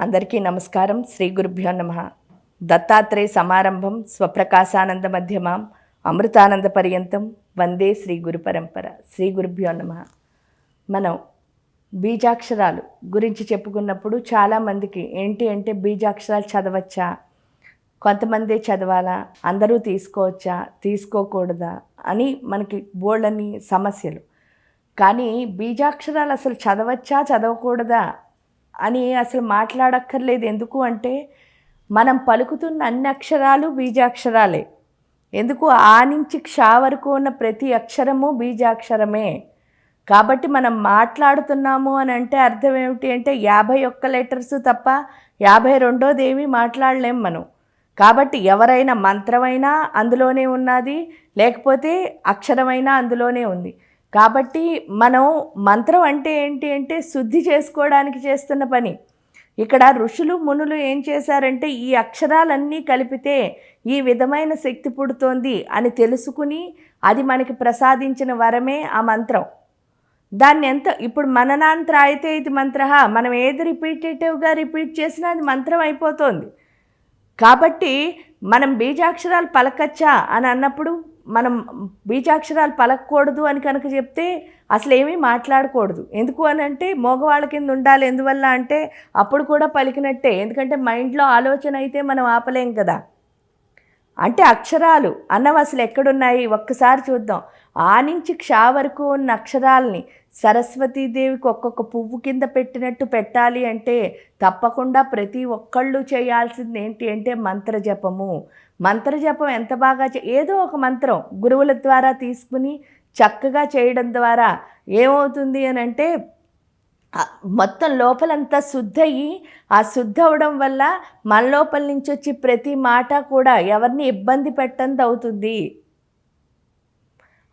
అందరికీ నమస్కారం. శ్రీ గురుభ్యో నమ. దత్తాత్రేయ సమారంభం స్వప్రకాశానంద మధ్యమాం అమృతానంద పర్యంతం వందే శ్రీ గురు పరంపర. శ్రీ గురుభ్యో నమ. మనం బీజాక్షరాలు గురించి చెప్పుకున్నప్పుడు చాలామందికి ఏంటి అంటే బీజాక్షరాలు చదవచ్చా? కొంతమందే చదవాలా? అందరూ తీసుకోవచ్చా? తీసుకోకూడదా? అని మనకి బోల్డని సమస్యలు. కానీ బీజాక్షరాలు అసలు చదవచ్చా? చదవకూడదా? అని అసలు మాట్లాడక్కర్లేదు. ఎందుకు అంటే మనం పలుకుతున్న అన్ని అక్షరాలు బీజాక్షరాలే. ఎందుకు? ఆ నుంచి క్షా వరకు ఉన్న ప్రతి అక్షరము బీజాక్షరమే. కాబట్టి మనం మాట్లాడుతున్నాము అని అంటే అర్థం ఏమిటి అంటే యాభై ఒక్క లెటర్స్ తప్ప యాభై రెండోది ఏమీ మాట్లాడలేం మనం. కాబట్టి ఎవరైనా మంత్రమైనా అందులోనే ఉన్నది లేకపోతే అక్షరమైనా అందులోనే ఉంది. కాబట్టి మనం మంత్రం అంటే ఏంటి అంటే శుద్ధి చేసుకోవడానికి చేస్తున్న పని. ఇక్కడ ఋషులు మునులు ఏం చేశారంటే ఈ అక్షరాలన్నీ కలిపితే ఈ విధమైన శక్తి పుడుతోంది అని తెలుసుకుని అది మనకి ప్రసాదించిన వరమే ఆ మంత్రం. దాన్ని ఎంత ఇప్పుడు మననాంత్ర అయితే ఇది మంత్ర మనం ఏది రిపీటేటివ్గా రిపీట్ చేసినా అది మంత్రం అయిపోతుంది. కాబట్టి మనం బీజాక్షరాలు పలకచ్చా అని అన్నప్పుడు మనం బీజాక్షరాలు పలకకూడదు అని కనుక చెప్తే అసలు ఏమీ మాట్లాడకూడదు. ఎందుకు అని అంటే మగవాళ్ళ కింద ఉండాలి ఎందువల్ల అంటే అప్పుడు కూడా పలికినట్టే. ఎందుకంటే మైండ్లో ఆలోచన అయితే మనం ఆపలేం కదా. అంటే అక్షరాలు అన్నం అసలు ఎక్కడున్నాయి? ఒక్కసారి చూద్దాం. ఆ నుంచి క్షా వరకు ఉన్న అక్షరాలని సరస్వతీదేవికి ఒక్కొక్క పువ్వు కింద పెట్టినట్టు పెట్టాలి అంటే తప్పకుండా ప్రతి ఒక్కళ్ళు చేయాల్సింది ఏంటి అంటే మంత్రజపము. మంత్రజపం ఎంత బాగా చే ఏదో ఒక మంత్రం గురువుల ద్వారా తీసుకుని చక్కగా చేయడం ద్వారా ఏమవుతుంది అని అంటే మొత్తం లోపలంతా శుద్ధ ఆ శుద్ధి అవడం వల్ల మన లోపల నుంచి వచ్చి ప్రతి మాట కూడా ఎవరిని ఇబ్బంది పెట్టంది అవుతుంది.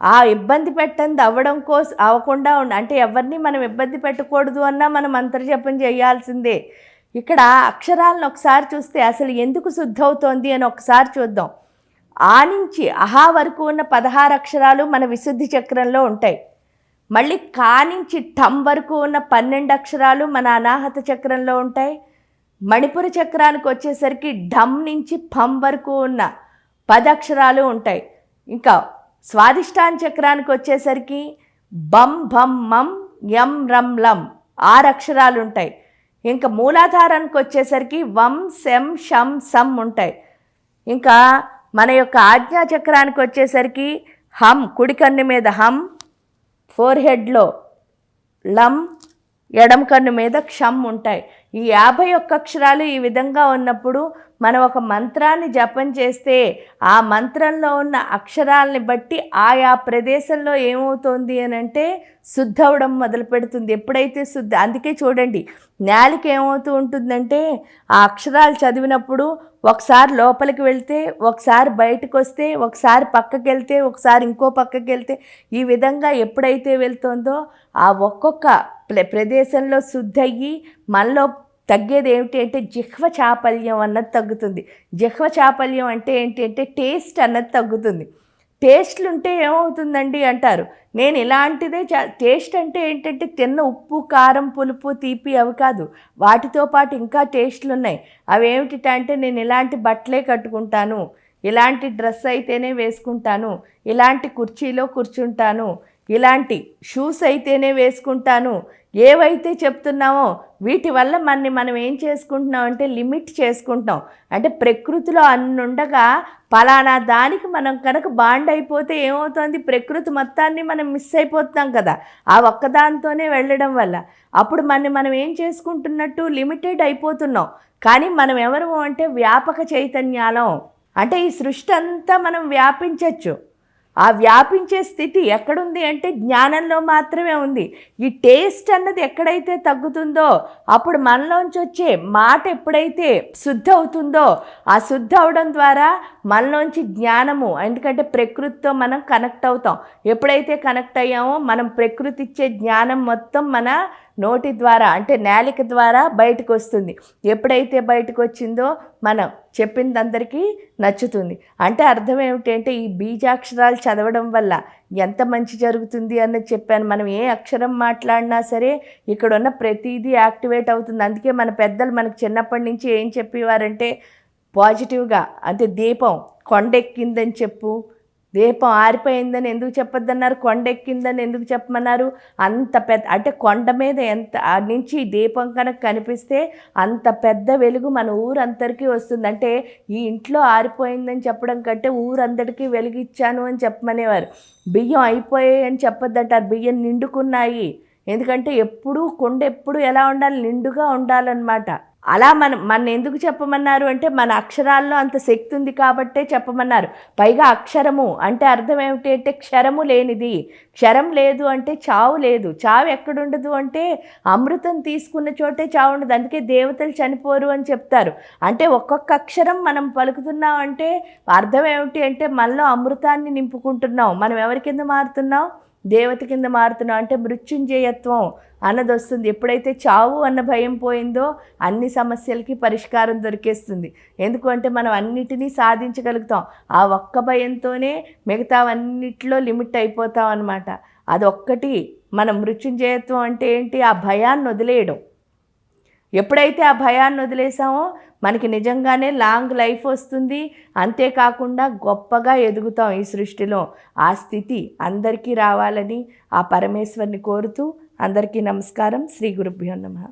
ఆ ఇబ్బంది పెట్టంది అవ్వడం కోసం అవ్వకుండా ఉండ అంటే ఎవరిని మనం ఇబ్బంది పెట్టకూడదు అన్నా మనం మంత్రజపం చేయాల్సిందే. ఇక్కడ అక్షరాలను ఒకసారి చూస్తే అసలు ఎందుకు శుద్ధి అవుతోంది అని ఒకసారి చూద్దాం. ఆ నుంచి అహా వరకు ఉన్న పదహారు అక్షరాలు మన విశుద్ధి చక్రంలో ఉంటాయి. మళ్ళీ కా నుంచి టమ్ వరకు ఉన్న పన్నెండు అక్షరాలు మన అనాహత చక్రంలో ఉంటాయి. మణిపుర చక్రానికి వచ్చేసరికి ఢమ్ నుంచి ఫం వరకు ఉన్న పది అక్షరాలు ఉంటాయి. ఇంకా స్వాదిష్టాన చక్రానికి వచ్చేసరికి బం భం మం యం రం లం ఆరు అక్షరాలు ఉంటాయి. ఇంకా మూలాధారానికి వచ్చేసరికి వం శం షం సం ఉంటాయి. ఇంకా మన యొక్క ఆజ్ఞా చక్రానికి వచ్చేసరికి హం కుడి కన్ను మీద హం ఫోర్ హెడ్లో లం ఎడమ కన్ను మీద క్షమ్ ఉంటాయి. ఈ యాభై ఒక్క అక్షరాలు ఈ విధంగా ఉన్నప్పుడు మనం ఒక మంత్రాన్ని జపం చేస్తే ఆ మంత్రంలో ఉన్న అక్షరాలని బట్టి ఆయా ప్రదేశంలో ఏమవుతోంది అని అంటే శుద్ధవడం మొదలు పెడుతుంది. ఎప్పుడైతే శుద్ధ అందుకే చూడండి నేలకి ఏమవుతూ ఉంటుందంటే ఆ అక్షరాలు చదివినప్పుడు ఒకసారి లోపలికి వెళ్తే ఒకసారి బయటకు వస్తే ఒకసారి పక్కకి వెళ్తే ఒకసారి ఇంకో పక్కకి వెళ్తే ఈ విధంగా ఎప్పుడైతే వెళ్తుందో ఆ ఒక్కొక్క ప్రదేశంలో శుద్ధి అయ్యి మనలో తగ్గేది ఏమిటి అంటే జిహ్వ చాపల్యం అన్నది తగ్గుతుంది. జిహ్వ చాపల్యం అంటే ఏంటి అంటే టేస్ట్ అన్నది తగ్గుతుంది. టేస్ట్లు ఉంటే ఏమవుతుందండి అంటారు. నేను ఇలాంటిదే చా టేస్ట్ అంటే ఏంటంటే తిన్న ఉప్పు కారం పులుపు తీపి అవి కాదు. వాటితో పాటు ఇంకా టేస్ట్లు ఉన్నాయి అవి ఏమిటంటే నేను ఇలాంటి బట్టలే కట్టుకుంటాను. ఇలాంటి డ్రెస్ అయితేనే వేసుకుంటాను. ఇలాంటి కుర్చీలో కూర్చుంటాను. ఇలాంటి షూస్ అయితేనే వేసుకుంటాను. ఏవైతే చెప్తున్నామో వీటి వల్ల మనని మనం ఏం చేసుకుంటున్నాం అంటే లిమిట్ చేసుకుంటాం అంటే ప్రకృతిలో అన్నుండగా పలానా దానికి మనం కనుక బాండ్ అయిపోతే ఏమవుతుంది? ప్రకృతి మొత్తాన్ని మనం మిస్ అయిపోతున్నాం కదా. ఆ ఒక్కదాంతోనే వెళ్ళడం వల్ల. అప్పుడు మనని మనం ఏం చేసుకుంటున్నట్టు లిమిటెడ్ అయిపోతున్నాం. కానీ మనం ఎవరు అంటే వ్యాపక చైతన్యాలం. అంటే ఈ సృష్టి అంతా మనం వ్యాపించవచ్చు ఆ వ్యాపించే స్థితి ఎక్కడుంది అంటే జ్ఞానంలో మాత్రమే ఉంది. ఈ టేస్ట్ అన్నది ఎక్కడైతే తగ్గుతుందో అప్పుడు మనలోంచి వచ్చే మాట ఎప్పుడైతే శుద్ధ అవుతుందో ఆ శుద్ధి అవడం ద్వారా మనలోంచి జ్ఞానము ఎందుకంటే ప్రకృతితో మనం కనెక్ట్ అవుతాం. ఎప్పుడైతే కనెక్ట్ అయ్యామో మనం ప్రకృతి ఇచ్చే జ్ఞానం మొత్తం మన నోటి ద్వారా అంటే నాలిక ద్వారా బయటకు వస్తుంది ఎప్పుడైతే బయటకు వచ్చిందో మనం చెప్పింది అందరికీ నచ్చుతుంది. అంటే అర్థం ఏమిటి అంటే ఈ బీజాక్షరాలు చదవడం వల్ల ఎంత మంచి జరుగుతుంది అన్నది చెప్పాను. మనం ఏ అక్షరం మాట్లాడినా సరే ఇక్కడ ఉన్న ప్రతిదీ యాక్టివేట్ అవుతుంది. అందుకే మన పెద్దలు మనకు చిన్నప్పటి నుంచి ఏం చెప్పేవారంటే పాజిటివ్గా అంటే దీపం కొండెక్కిందని చెప్పు దీపం ఆరిపోయిందని ఎందుకు చెప్పొద్దన్నారు? కొండ ఎక్కిందని ఎందుకు చెప్పమన్నారు? అంత పెద్ద అంటే కొండ మీద ఎంత ఆ నుంచి దీపం కనుక కనిపిస్తే అంత పెద్ద వెలుగు మన ఊరందరికీ వస్తుంది. అంటే ఈ ఇంట్లో ఆరిపోయిందని చెప్పడం కంటే ఊరందరికీ వెలుగిచ్చాను అని చెప్పమనేవారు. బియ్యం అయిపోయాయి అని చెప్పొద్దంటారు. బియ్యం నిండుకున్నాయి. ఎందుకంటే ఎప్పుడూ కొండ ఎప్పుడు ఎలా ఉండాలి? నిండుగా ఉండాలన్నమాట. అలా మనం మన ఎందుకు చెప్పమన్నారు అంటే మన అక్షరాల్లో అంత శక్తి ఉంది కాబట్టే చెప్పమన్నారు. పైగా అక్షరము అంటే అర్థం ఏమిటి అంటే క్షరము లేనిది. క్షరం లేదు అంటే చావు లేదు. చావు ఎక్కడుండదు అంటే అమృతం తీసుకున్న చోటే చావు ఉండదు. అందుకే దేవతలు చనిపోరు అని చెప్తారు. అంటే ఒక్కొక్క అక్షరం మనం పలుకుతున్నాం అంటే అర్థం ఏమిటి అంటే మనలో అమృతాన్ని నింపుకుంటున్నాం. మనం ఎవరి కింద మారుతున్నాం? దేవత కింద మారుతున్నాం అంటే మృత్యుంజయత్వం అన్నది వస్తుంది ఎప్పుడైతే చావు అన్న భయం పోయిందో అన్ని సమస్యలకి పరిష్కారం దొరికేస్తుంది. ఎందుకంటే మనం అన్నిటినీ సాధించగలుగుతాం. ఆ ఒక్క భయంతోనే మిగతావన్నిటిలో లిమిట్ అయిపోతాం అనమాట అదొక్కటి. మన మృత్యుంజయత్వం అంటే ఏంటి? ఆ భయాన్ని వదిలేయడం. ఎప్పుడైతే ఆ భయాన్ని వదిలేసామో మనకి నిజంగానే లాంగ్ లైఫ్ వస్తుంది. అంతేకాకుండా గొప్పగా ఎదుగుతాం ఈ సృష్టిలో. ఆ స్థితి అందరికీ రావాలని ఆ పరమేశ్వరిని కోరుతూ అందరికీ నమస్కారం. శ్రీ గురుభ్యో నమ.